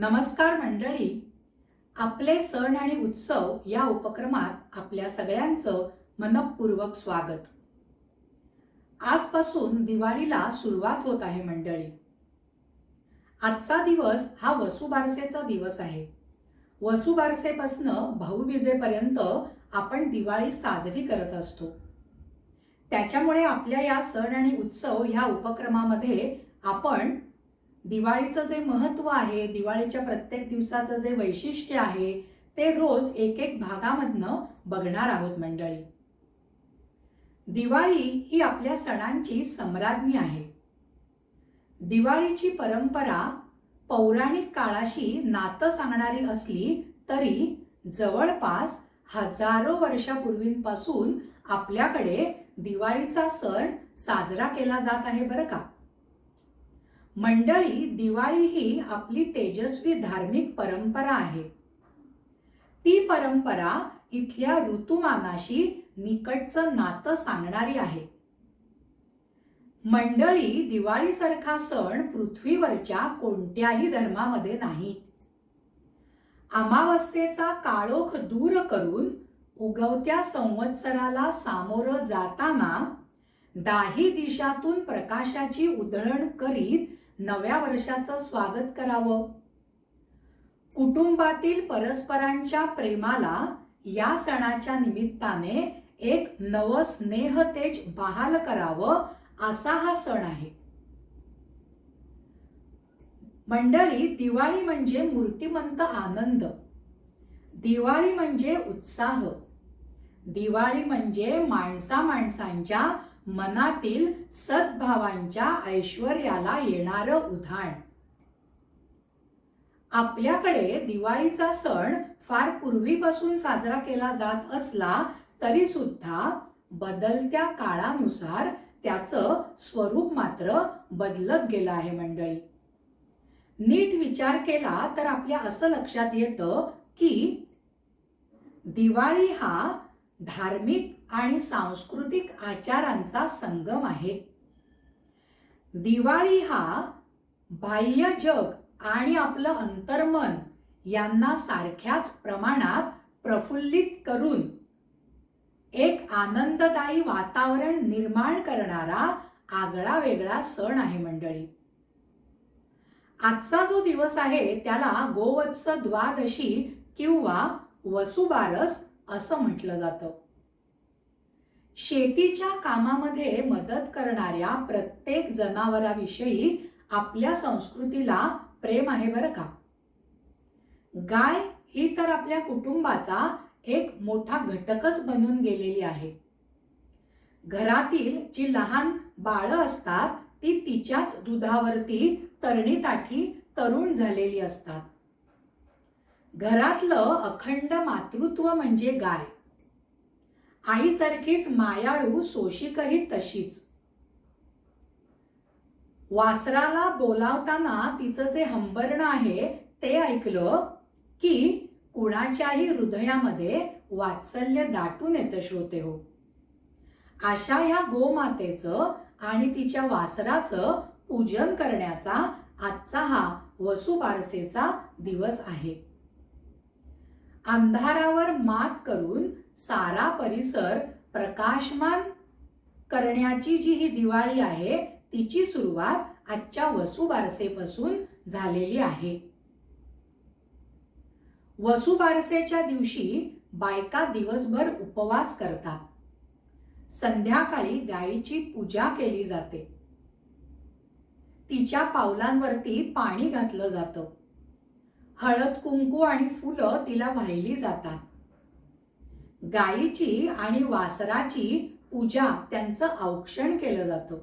नमस्कार मंडळी. आपले सण आणि उत्सव या उपक्रमात आपल्या सगळ्यांचं मनपूर्वक स्वागत. आजपासून दिवाळीला सुरुवात होत आहे मंडळी. आजचा दिवस हा वसुबारसेचा दिवस आहे. वसुबारसेपासनं भाऊबीजेपर्यंत आपण दिवाळी साजरी करत असतो. त्याच्यामुळे आपल्या या सण आणि उत्सव ह्या उपक्रमामध्ये आपण दिवाळीचं जे महत्त्व आहे दिवाळीच्या प्रत्येक दिवसाचं जे वैशिष्ट्य आहे ते रोज एक एक भागामधनं बघणार आहोत मंडळी. दिवाळी ही आपल्या सणांची सम्राज्ञी आहे. दिवाळीची परंपरा पौराणिक काळाशी नातं सांगणारी असली तरी जवळपास हजारो वर्षापूर्वींपासून आपल्याकडे दिवाळीचा सण साजरा केला जात आहे बरं का? मंडळी दिवाळी ही आपली तेजस्वी धार्मिक परंपरा आहे. ती परंपरा इथल्या ऋतुमानाशी निकटचं नातं सांगणारी आहे. मंडळी दिवाळीसारखा सण पृथ्वीवरच्या कोणत्याही धर्मामध्ये नाही. अमावस्येचा काळोख दूर करून उगवत्या संवत्सराला सामोरं जाताना दाही दिशातून प्रकाशाची उधळण करीत नव्या वर्षाचं स्वागत करावं. कुटुंबातील परस्परांच्या प्रेमाला या सणाच्या निमित्ताने एक नव स्नेह तेज बहाल करावं असा हा सण आहे. मंडळी दिवाळी म्हणजे मूर्तिमंत आनंद. दिवाळी म्हणजे उत्साह. दिवाळी म्हणजे माणसा माणसांच्या मनातील सद्भावांच्या ऐश्वर्याला येणारं उधाण. आपल्याकडे दिवाळीचा सण फार पूर्वीपासून साजरा केला जात असला तरी सुद्धा बदलत्या काळानुसार त्याचं स्वरूप मात्र बदलत गेलं आहे मंडळी. नीट विचार केला तर आपल्या असं लक्षात येतं की दिवाळी हा धार्मिक आणि सांस्कृतिक आचारांचा संगम आहे. दिवाळी हा बाह्य जग आणि आपलं अंतर्मन यांना सारख्याच प्रमाणात प्रफुल्लित करून एक आनंददायी वातावरण निर्माण करणारा आगळा वेगळा सण आहे मंडळी. आजचा जो दिवस आहे त्याला गोवत्स द्वादशी किंवा वसुबारस असं म्हटलं जातं. शेतीच्या कामामध्ये मदत करणाऱ्या प्रत्येक जनावराविषयी आपल्या संस्कृतीला प्रेम आहे बरं का? गाय ही तर आपल्या कुटुंबाचा एक मोठा घटकच बनून गेलेली आहे. घरातील जी लहान बाळं असतात ती तिच्याच दुधावरती तरणीताठी तरुण झालेली असतात. घरातलं अखंड मातृत्व म्हणजे गाय. आईसारखीच मायाळू सोशिकही तशीच. वासराला बोलावताना तिचं जे हंबरणं आहे ते ऐकलं की कुणाच्याही हृदयामध्ये वात्सल्य दाटून येतं श्रोते हो. अशा ह्या गोमातेचं आणि तिच्या वासराचं पूजन करण्याचा आजचा हा वसुबारसेचा दिवस आहे. अंधारावर मात करून सारा परिसर प्रकाशमान करण्याची जी ही दिवाळी आहे तिची सुरुवात आजच्या वसुबारसेपासून झालेली आहे. वसुबारसेच्या दिवशी बायका दिवसभर उपवास करतात. संध्याकाळी गायीची पूजा केली जाते. तिच्या पावलांवरती पाणी घातलं जातं. हळद कुंकू आणि फुलं तिला वाहिली जातात. गायीची आणि वासराची पूजा त्यांचं औक्षण केलं जातं.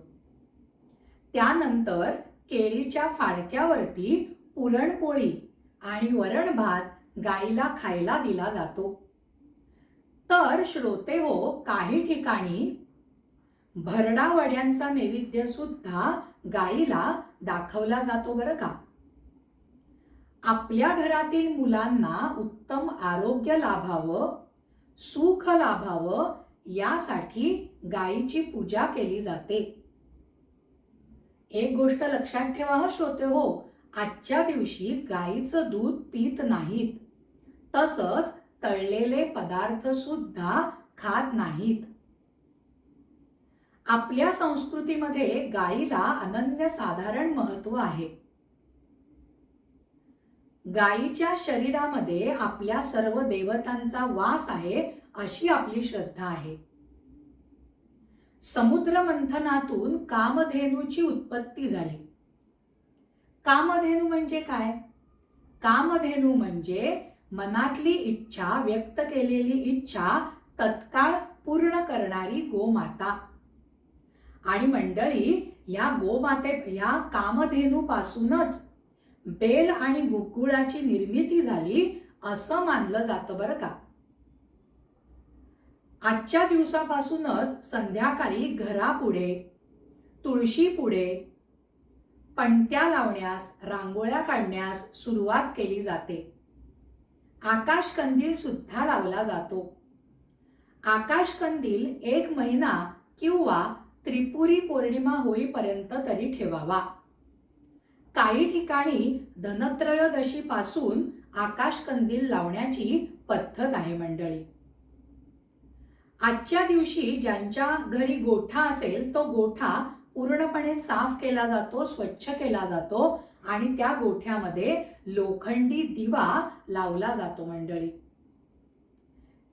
त्यानंतर केळीच्या फाळक्यावरती पुरणपोळी आणि वरण भात गाईला खायला दिला जातो. तर श्रोते हो काही ठिकाणी भरडावड्यांचा नैवेद्य सुद्धा गाईला दाखवला जातो बरं का? आपल्या घरातील मुलांना उत्तम आरोग्य लाभावं सुख लाभावं यासाठी गायीची पूजा केली जाते. एक गोष्ट लक्षात ठेवा हं श्रोते हो. आजच्या दिवशी गाईचं दूध पित नाहीत. तसंच तळलेले पदार्थ सुद्धा खात नाहीत. आपल्या संस्कृतीमध्ये गाईला अनन्यसाधारण महत्त्व आहे. गायीच्या शरीरामध्ये आपल्या सर्व देवतांचा वास आहे अशी आपली श्रद्धा आहे. समुद्र मंथनातून कामधेनूची उत्पत्ती झाली. कामधेनू म्हणजे काय? कामधेनू म्हणजे मनातली इच्छा व्यक्त केलेली इच्छा तत्काळ पूर्ण करणारी गोमाता. आणि मंडळी या गोमाते या कामधेनू पासूनच बेल आणि गुकुळाची निर्मिती झाली असं मानलं जातं बरं का. आजच्या दिवसापासूनच संध्याकाळी घरापुढे तुळशी पुढे पणत्या लावण्यास रांगोळ्या काढण्यास सुरुवात केली जाते. आकाश कंदील सुद्धा लावला जातो. आकाश कंदील एक महिना किंवा त्रिपुरी पौर्णिमा होईपर्यंत तरी ठेवावा. काही ठिकाणी धनत्रयोदशी पासून आकाश कंदील लावण्याची पद्धत आहे मंडळी. आजच्या दिवशी ज्यांच्या घरी गोठा असेल तो गोठा पूर्णपणे साफ केला जातो स्वच्छ केला जातो आणि त्या गोठ्यामध्ये लोखंडी दिवा लावला जातो मंडळी.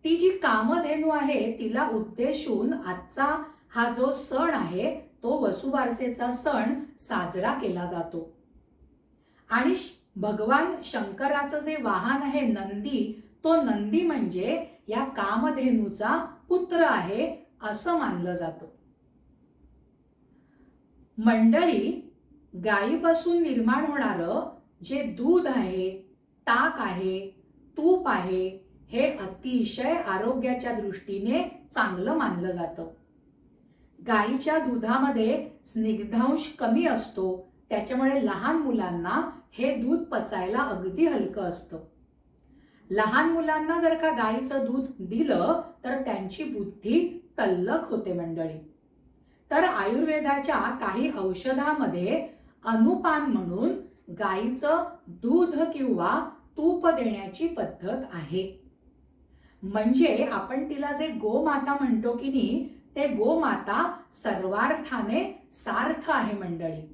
ती जी कामधेनू आहे तिला उद्देशून आजचा हा जो सण आहे तो वसुबारसेचा सण साजरा केला जातो. आणि भगवान शंकराचं जे वाहन आहे नंदी तो नंदी म्हणजे या कामधेनूचा पुत्र आहे असं मानलं जातं. मंडळी गायीपासून निर्माण होणारं जे दूध आहे ताक आहे तूप आहे हे अतिशय आरोग्याच्या दृष्टीने चांगलं मानलं जातं. गाईच्या दुधामध्ये स्निग्धांश कमी असतो त्याच्यामुळे लहान मुलांना हे दूध पचायला अगदी हलकं असतं. लहान मुलांना जर का गाईचं दूध दिलं तर त्यांची बुद्धी तल्लक होते मंडळी. तर आयुर्वेदाच्या काही औषधामध्ये अनुपान म्हणून गाईचं दूध किंवा तूप देण्याची पद्धत आहे. म्हणजे आपण तिला जे गोमाता म्हणतो की नाही ते गोमाता सर्वार्थाने सार्थ आहे मंडळी.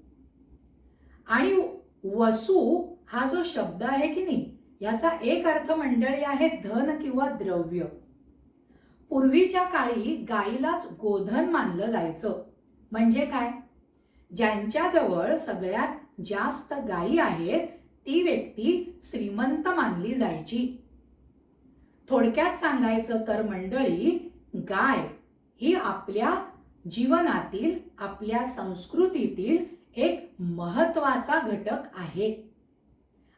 आणि वसू हा जो शब्द आहे की नाही याचा एक अर्थ मंडळी आहे धन किंवा द्रव्य. पूर्वीच्या काळी गाईलाच गोधन मानलं जायचं. म्हणजे काय? ज्यांच्याजवळ सगळ्यात जास्त गायी आहेत ती व्यक्ती श्रीमंत मानली जायची. थोडक्यात सांगायचं तर मंडळी गाय ही आपल्या जीवनातील आपल्या संस्कृतीतील एक महत्त्वाचा घटक आहे.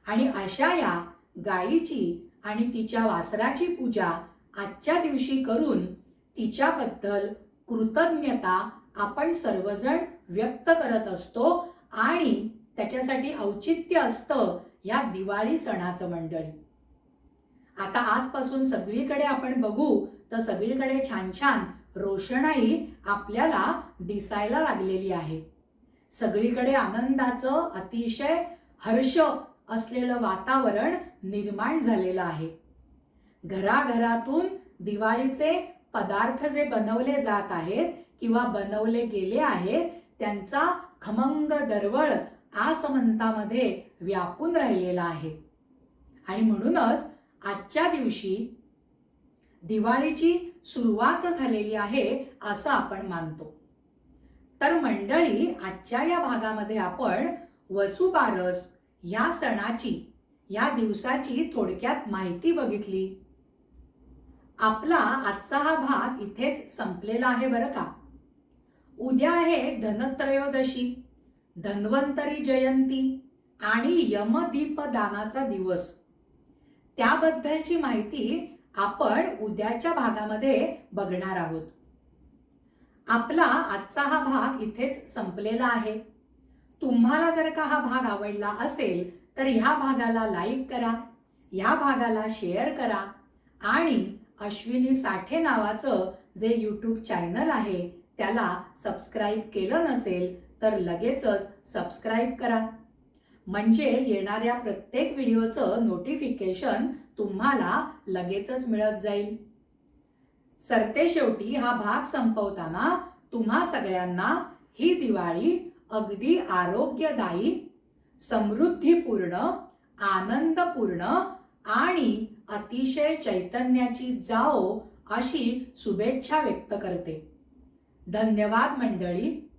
आणि अशा या गायीची आणि तिच्या वासराची पूजा आजच्या दिवशी करून तिच्याबद्दल कृतज्ञता आपण सर्वजण व्यक्त करत असतो आणि त्याच्यासाठी औचित्य असतं या दिवाळी सणाचं मंडळी. आता आजपासून सगळीकडे आपण बघू तर सगळीकडे छान छान रोषणाई आपल्याला दिसायला लागलेली आहे. सगळीकडे आनंदाचं अतिशय हर्ष असलेलं वातावरण निर्माण झालेलं आहे. घराघरातून दिवाळीचे पदार्थ जे बनवले जात आहेत किंवा बनवले गेले आहेत त्यांचा खमंग दरवळ आसमंतामध्ये व्यापून राहिलेला आहे. आणि म्हणूनच आजच्या दिवशी दिवाळीची सुरुवात झालेली आहे असं आपण मानतो. तर मंडळी आजच्या या भागामध्ये आपण वसुबारस या सणाची या दिवसाची थोडक्यात माहिती बघितली. आपला आजचा हा भाग इथेच संपलेला आहे बरं का? उद्या आहे धनत्रयोदशी धन्वंतरी जयंती आणि यमदीप दानाचा दिवस. त्याबद्दलची माहिती आपण उद्याच्या भागामध्ये बघणार आहोत. आपला आजचा हा भाग इथेच संपलेला आहे. तुम्हाला जर का हा भाग आवडला असेल तर ह्या भागाला लाईक करा ह्या भागाला शेअर करा आणि अश्विनी साठे नावाचं जे यूट्यूब चॅनल आहे त्याला सबस्क्राईब केलं नसेल तर लगेचच सबस्क्राईब करा. म्हणजे येणाऱ्या प्रत्येक व्हिडिओचं नोटिफिकेशन तुम्हाला लगेचच मिळत जाईल. सरते शेवटी हा भाग संपवताना तुम्हा सगळ्यांना ही दिवाळी अगदी आरोग्यदायी समृद्धीपूर्ण आनंदपूर्ण आणि अतिशय चैतन्याची जाओ अशी शुभेच्छा व्यक्त करते. धन्यवाद मंडळी.